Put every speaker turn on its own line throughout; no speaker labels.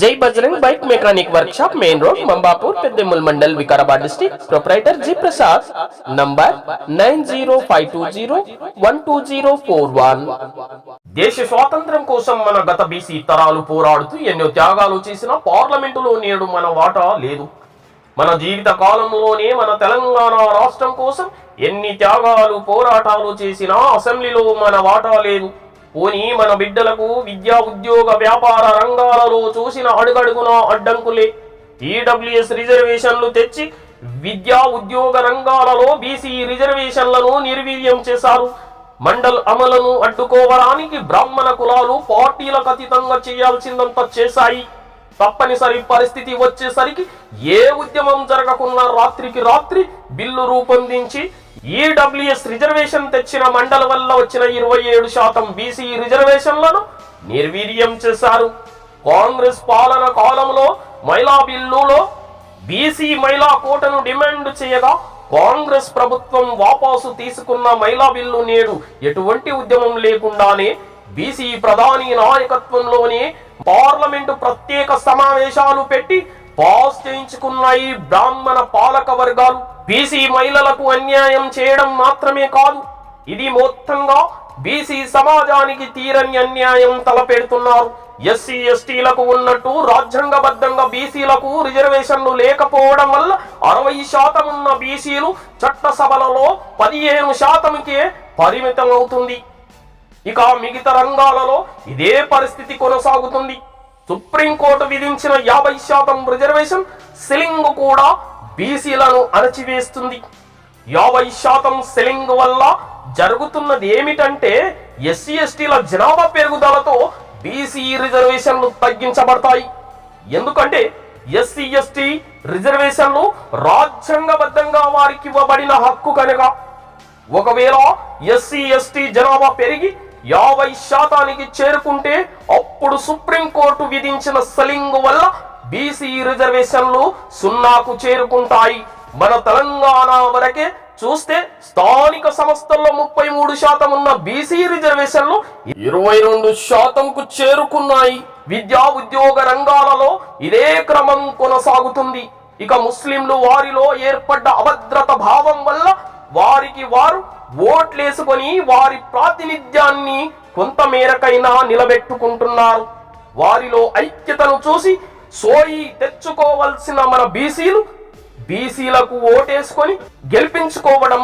జై Bajrang bike mechanic work shop main road Mambapur Peddemul mandal Vikarabad district. Proprietor G Prasad. Number nine zero five two zero one two zero four one. దేశ స్వాతంత్ర్యం కోసం మన గత BC తరాలు పోరాడుతూ ఎన్నో త్యాగాలు చేసిన పార్లమెంటులో నేడు మన వాటా లేదు. మన జీవిత కాలంలోనే మన తెలంగాణ రాష్ట్రం కోసం ఎన్ని త్యాగాలు పోరాటాలు చేసినా అసెంబ్లీలో మన వాటా లేదు. పోనీ మన బిడ్డలకు విద్యా ఉద్యోగ వ్యాపార రంగాలలో చూసిన అడుగడుగున అడ్డంకులే. ఈడబ్ల్యూఎస్ రిజర్వేషన్లు తెచ్చి విద్యా ఉద్యోగ రంగాలలో బీసీ రిజర్వేషన్లను నిర్వీర్యం చేశారు. మండల్ అమలను అడ్డుకోవడానికి బ్రాహ్మణ కులాలు పార్టీలకు అతీతంగా చేయాల్సిందంతా చేశాయి. తప్పనిసరి పరిస్థితి వచ్చేసరికి ఏ ఉద్యమం జరగకున్నా రాత్రికి రాత్రి బిల్లు రూపొందించి ఈడబ్ల్యూఎస్ రిజర్వేషన్ తెచ్చిన మండల వల్ల వచ్చిన ఇరవై ఏడు శాతం బీసీ రిజర్వేషన్లను నిర్వీర్యం చేశారు. కాంగ్రెస్ పాలన కాలంలో మహిళా బిల్లులో బీసీ మహిళా కోటను డిమాండ్ చేయగా కాంగ్రెస్ ప్రభుత్వం వాపాసు తీసుకున్న మహిళా బిల్లు నేడు ఎటువంటి ఉద్యమం లేకుండానే బీసీ ప్రధాని నాయకత్వంలోనే పార్లమెంటు ప్రత్యేక సమావేశాలు పెట్టి పాస్ చేయించుకున్నాయి బ్రాహ్మణ పాలక వర్గాలు. బీసీ మహిళలకు అన్యాయం చేయడం మాత్రమే కాదు. ఇది మొత్తంగా బీసీ సమాజానికి తీరని అన్యాయం తలపెడుతున్నారు. ఎస్సీ ఎస్టీలకు ఉన్నట్టు రాజ్యాంగబద్ధంగా బీసీలకు రిజర్వేషన్లు లేకపోవడం వల్ల అరవై శాతం ఉన్న బీసీలు చట్టసభలలో పదిహేను శాతంకే పరిమితం అవుతుంది ఇక మిగతా రంగాలలో ఇదే పరిస్థితి కొనసాగుతుంది. సుప్రీంకోర్టు విధించిన యాభై శాతం రిజర్వేషన్ సిలింగ్ కూడా బీసీలను అణచివేస్తుంది. యాభై శాతం సెలింగ్ వల్ల జరుగుతున్నది ఏమిటంటే ఎస్సీ ఎస్టీల జనాభా పెరుగుదలతో బీసీ రిజర్వేషన్లు తగ్గించబడతాయి. ఎందుకంటే ఎస్సీ ఎస్టీ రిజర్వేషన్లు రాజ్యాంగబద్ధంగా వారికి ఇవ్వబడిన హక్కు కనుక. ఒకవేళ ఎస్సీ ఎస్టీ జనాభా పెరిగి యాభై శాతానికి చేరుకుంటే అప్పుడు సుప్రీంకోర్టు విధించిన సలింగ్ వల్ల బీసీ రిజర్వేషన్లు సున్నాకు చేరుకుంటాయి. మన తెలంగాణ వరకే చూస్తే స్థానిక సంస్థల్లో ముప్పై మూడు శాతం ఉన్న బీసీ రిజర్వేషన్లు ఇరవై రెండు శాతంకు చేరుకున్నాయి. విద్యా ఉద్యోగ రంగాలలో ఇదే క్రమం కొనసాగుతుంది. ఇక ముస్లింలు వారిలో ఏర్పడ్డ అభద్రత భావం వల్ల వారికి వారు ఓట్లేసుకొని వారి ప్రాతినిధ్యాన్ని కొంత మేరకైనా నిలబెట్టుకుంటున్నారు. వారిలో ఐక్యతను చూసి సోయి తెచ్చుకోవలసిన మన బీసీలు బీసీలకు ఓటేసుకొని గెలిపించుకోవడం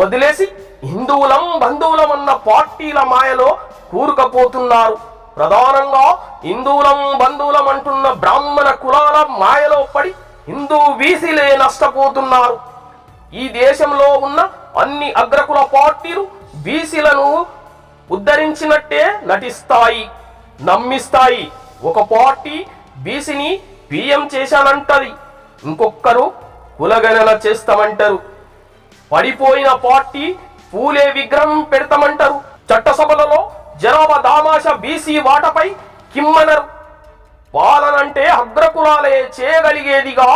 వదిలేసి హిందువులం బంధువులం అన్న పార్టీల మాయలో కూరుకపోతున్నారు. ప్రధానంగా హిందువులం బంధువులం అంటున్న బ్రాహ్మణ కులాల మాయలో పడి హిందూ బీసీలే నష్టపోతున్నారు. ఈ దేశంలో ఉన్న అన్ని అగ్రకుల పార్టీలు బీసీలను ఉద్ధరించినట్టే నటిస్తాయి నమ్మిస్తాయి. ఒక పార్టీ బీసీని పిఎం చేశానంటది ఇంకొకరు కులగణన చేస్తామంటారు. పడిపోయిన పార్టీ పూలే విగ్రహం పెడతామంటారు. చట్టసభలలో జనాభా దామాష బీసీ వాటపై కిమ్మనరు. పాలనంటే అగ్రకులాలే చేయగలిగేదిగా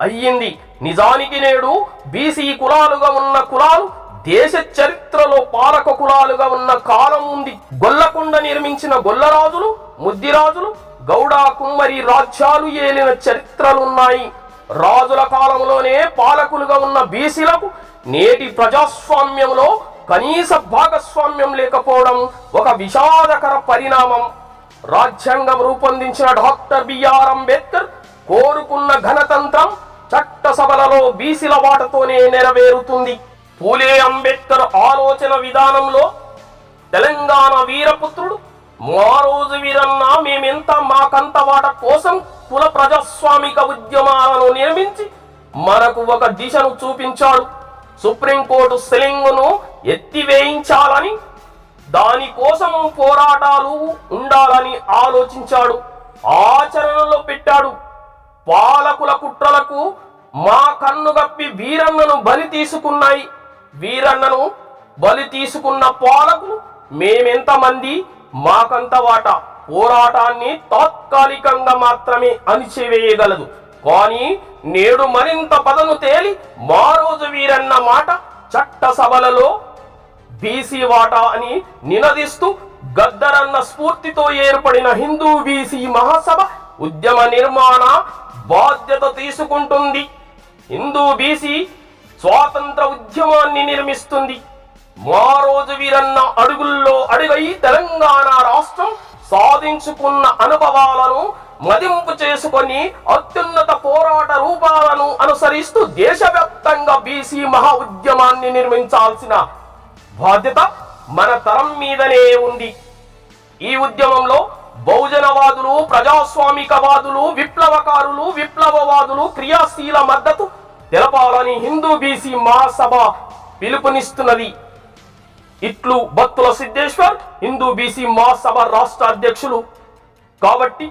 అయ్యింది. నిజానికి నేడు బీసీ కులాలుగా ఉన్న కులాలు దేశ చరిత్రలో పాలక కులాలుగా ఉన్న కాలం ఉంది. గొల్లకొండ నిర్మించిన గొల్లరాజులు ముద్దిరాజులు గౌడ కుమ్మరి రాజ్యాలు ఏలిన చరిత్రలున్నాయి. రాజుల కాలంలోనే పాలకులుగా ఉన్న బీసీలకు నేటి ప్రజాస్వామ్యంలో కనీస భాగస్వామ్యం లేకపోవడం ఒక విషాదకర పరిణామం. రాజ్యాంగం రూపొందించిన డాక్టర్ బిఆర్ అంబేద్కర్ కోరుకున్న ఘనతంత్రం చట్టసభలలో బీసీల వాటతోనే నెరవేరుతుంది. పూలే అంబేద్కర్ ఆలోచన విధానంలో తెలంగాణ వీరపుత్రుడు మా రోజు వీరన్న మేమెంత మాకంత వాట కోసం కుల ప్రజాస్వామిక ఉద్యమాలను నిర్మించి మనకు ఒక దిశను చూపించాడు. సుప్రీంకోర్టు సెలింగును ఎత్తివేయించాలని దానికోసం పోరాటాలు ఉండాలని ఆలోచించాడు. ఆచరణలో పెట్టాడు. పాలకుల కుట్రలకు మా కన్ను గప్పి వీరన్నను బలి తీసుకున్నాయి. వీరన్నను బలి తీసుకున్న పాలకు మేమెంతమంది? మాకంత వాట. పోరాటాన్ని తాత్కాలికంగా మాత్రమే అణిచివేయగలదు. కానీ నేడు మరింత పదను తేలి మా రోజు వీరన్న మాట చట్టసభలలో బీసీ వాటా అని నినదిస్తూ గద్దరన్న స్ఫూర్తితో ఏర్పడిన హిందూ బీసీ మహాసభ ఉద్యమ నిర్మాణ బాధ్యత తీసుకుంటుంది. హిందూ బీసీ స్వాతంత్ర ఉద్యమాన్ని నిర్మిస్తుంది. మా రోజు వీరన్న అడుగుల్లో అడుగై తెలంగాణ రాష్ట్రం సాధించుకున్న అనుభవాలను మదింపు చేసుకొని అత్యున్నత పోరాట రూపాలను అనుసరిస్తూ దేశవ్యాప్తంగా బీసీ మహా ఉద్యమాన్ని నిర్మించాల్సిన బాధ్యత మన తరం మీదనే ఉంది. ఈ ఉద్యమంలో బహుజనవాదులు ప్రజాస్వామికవాదులు విప్లవకారులు విప్లవవాదులు క్రియాశీల మద్దతు తెలపాలని హిందూ బీసీ మహాసభ పిలుపునిస్తున్నది. ఇట్లు భక్తుల సిద్ధేశ్వర్ హిందూ బీసీ మహాసభ రాష్ట్ర అధ్యక్షులు. కాబట్టి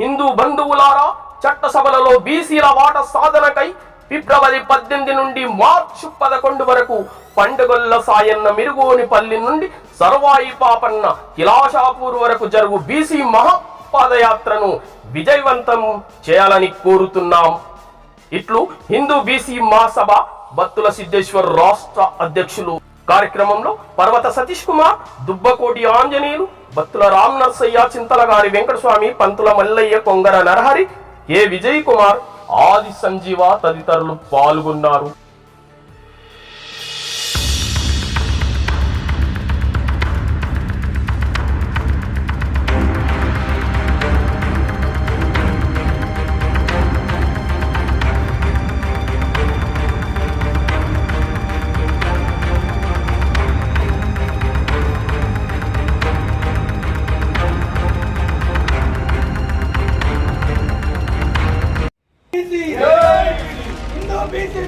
హిందూ బంధువులారా చట్టసభలలో బీసీల వాట సాధనకై ఫిబ్రవరి పద్దెనిమిది నుండి మార్చి పదకొండు వరకు పండుగల్ల సాయన్న మిరుగోనిపల్లి నుండి సర్వాయి పాపన్న కిలాషాపూర్ వరకు జరుగు బీసీ మహాపాదయాత్రను విజయవంతం చేయాలని కోరుతున్నాం. ఇట్లు హిందూ బీసీ మహాసభ బత్తుల సిద్ధేశ్వర్ రాష్ట్ర అధ్యక్షులు. కార్యక్రమంలో పర్వత సతీష్ కుమార్ దుబ్బకోటి ఆంజనేయులు బత్తుల రామ్ నర్సయ్య చింతలగారి వెంకటస్వామి పంతుల మల్లయ్య కొంగర నరహరి ఏ విజయ్ కుమార్ ఆది సంజీవ తదితరులు పాల్గొన్నారు.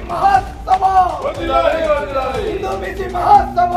మహాసభ హిందూ బీసీ మహాసభ